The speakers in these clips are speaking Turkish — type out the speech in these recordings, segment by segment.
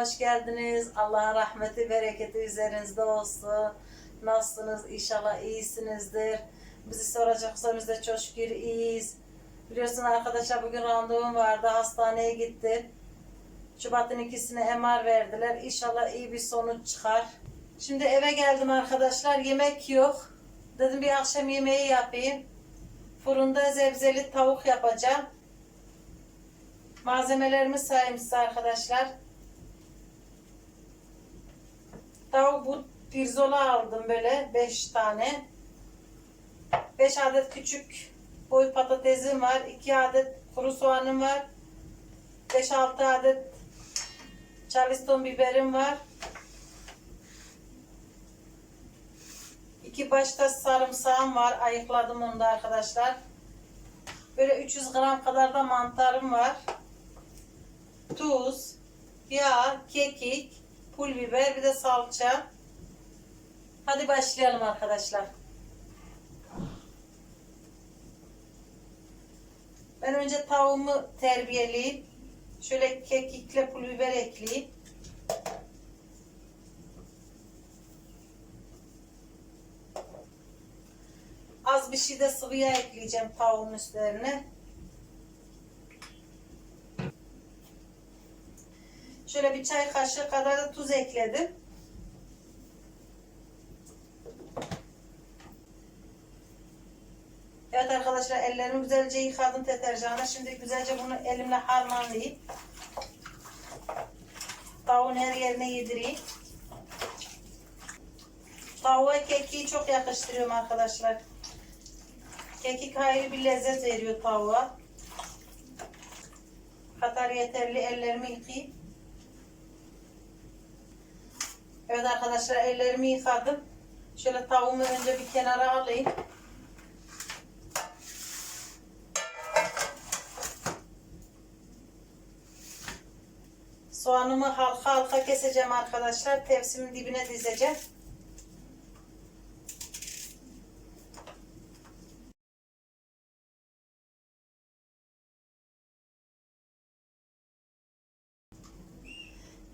hoş geldiniz. Allah'ın rahmeti, bereketi üzerinizde olsun. Nasılsınız? İnşallah iyisinizdir. Bizi soracaksa biz de çok şükür iyiyiz. Biliyorsun arkadaşlar bugün randevum vardı. Hastaneye gittim. Şubat'ın ikisine MR verdiler. İnşallah iyi bir sonuç çıkar. Şimdi eve geldim arkadaşlar. Yemek yok. Dedim bir akşam yemeği yapayım. Fırında zebzeli tavuk yapacağım. Malzemelerimi sayayım arkadaşlar. Bu pirzola aldım böyle 5 tane. 5 adet küçük boy patatesim var. 2 adet kuru soğanım var. 5-6 adet charleston biberim var. 2 başta sarımsağım var. Ayıkladım onu da arkadaşlar. Böyle 300 gram kadar da mantarım var tuz, yağ, kekik, pul biber, bir de salça. Hadi başlayalım arkadaşlar. Ben önce tavuğumu terbiyeleyeyim. Şöyle kekikle pul biber ekleyeyim. Az bir şey de sıvı yağ ekleyeceğim tavuğun üstlerine. Şöyle bir çay kaşığı kadar da tuz ekledim. Evet arkadaşlar ellerimi güzelce yıkadım deterjanla. Şimdi güzelce bunu elimle harmanlayayım. Tavuğun her yerine yedireyim. Tavuğa kekiği çok yakıştırıyorum arkadaşlar. Kekik ayrı bir lezzet veriyor tavuğa. Kadar yeterli ellerimi yıkayayım. Evet arkadaşlar ellerimi yıkadım. Şöyle tavuğumu önce bir kenara alayım. Soğanımı halka halka keseceğim arkadaşlar. Tepsimin dibine dizeceğim.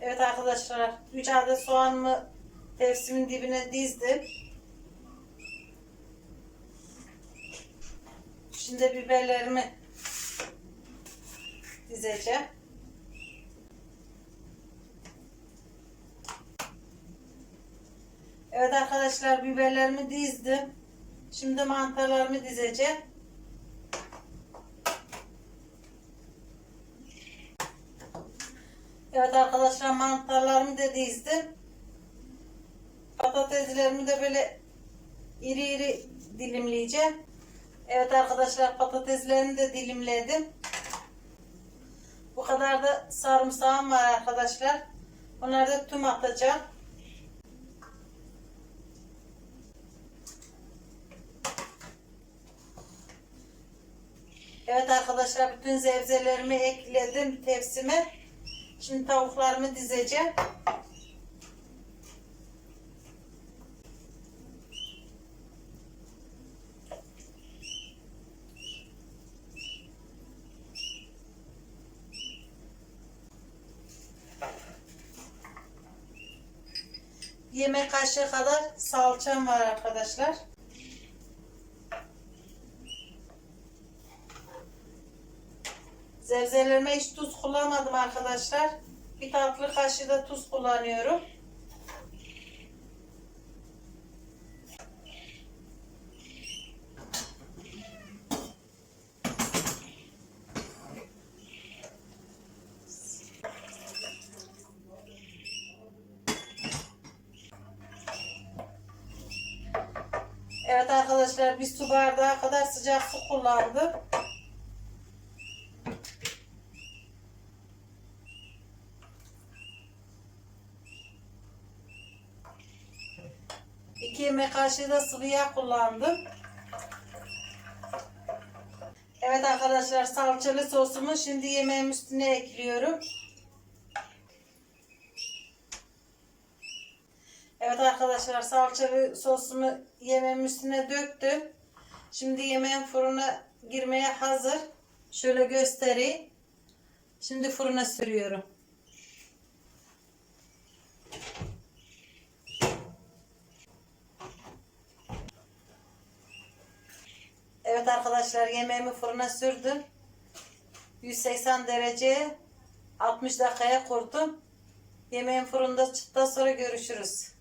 Evet arkadaşlar 3 adet soğanımı tepsimin dibine dizdim. Şimdi biberlerimi dizeceğim. Evet arkadaşlar biberlerimi dizdim. Şimdi mantarlarımı dizeceğim. Evet arkadaşlar mantarlarımı da dizdim. Patateslerimi de böyle iri iri dilimleyeceğim. Evet arkadaşlar patateslerimi de dilimledim. Bu kadar da sarımsağım var arkadaşlar. Onları da tüm atacağım. Evet arkadaşlar bütün sebzelerimi ekledim tepsime. Şimdi tavuklarımı dizeceğim. Yemek kaşığı kadar salçam var arkadaşlar. Zevzelerime hiç tuz kullanmadım arkadaşlar. Bir tatlı kaşığı da tuz kullanıyorum. Evet arkadaşlar bir su bardağı kadar sıcak su kullandım. İki yemek kaşığı da sıvı yağ kullandım. Evet arkadaşlar salçalı sosumu şimdi yemeğim üstüne ekliyorum. Evet arkadaşlar salçalı sosumu yemeğim üstüne döktüm. Şimdi yemeğim fırına girmeye hazır. Şöyle göstereyim. Şimdi fırına sürüyorum. Evet arkadaşlar yemeğimi fırına sürdüm. 180 derece 60 dakikaya kurdum. Yemeğim fırında çıktıktan sonra görüşürüz.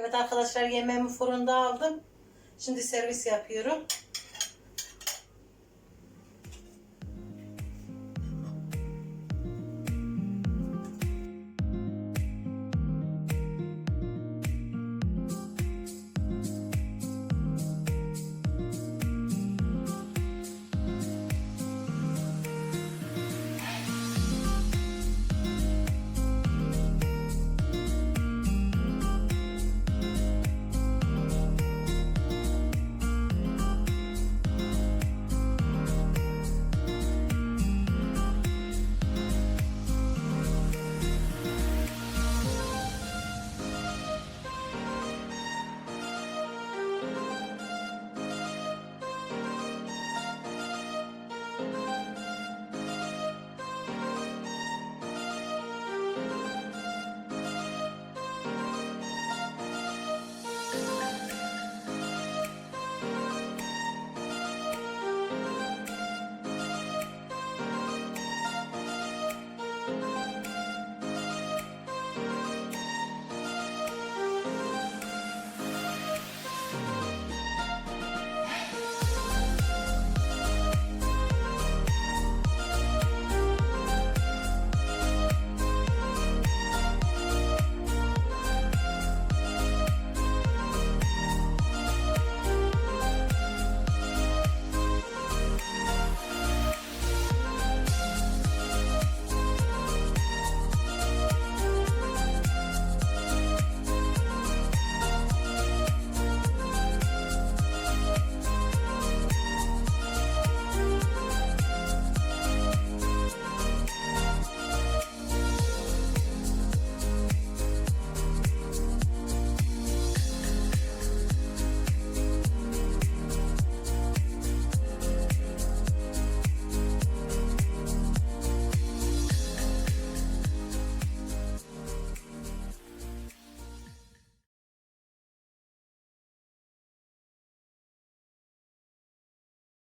Evet arkadaşlar yemeğimi fırında aldım. Şimdi servis yapıyorum.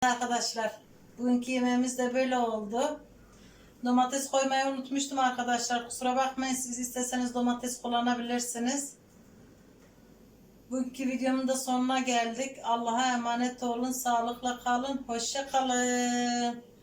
Arkadaşlar bugünkü yemeğimiz de böyle oldu. Domates koymayı unutmuştum arkadaşlar. Kusura bakmayın siz isteseniz domates kullanabilirsiniz. Bugünkü videomun da sonuna geldik. Allah'a emanet olun. Sağlıkla kalın. Hoşça kalın.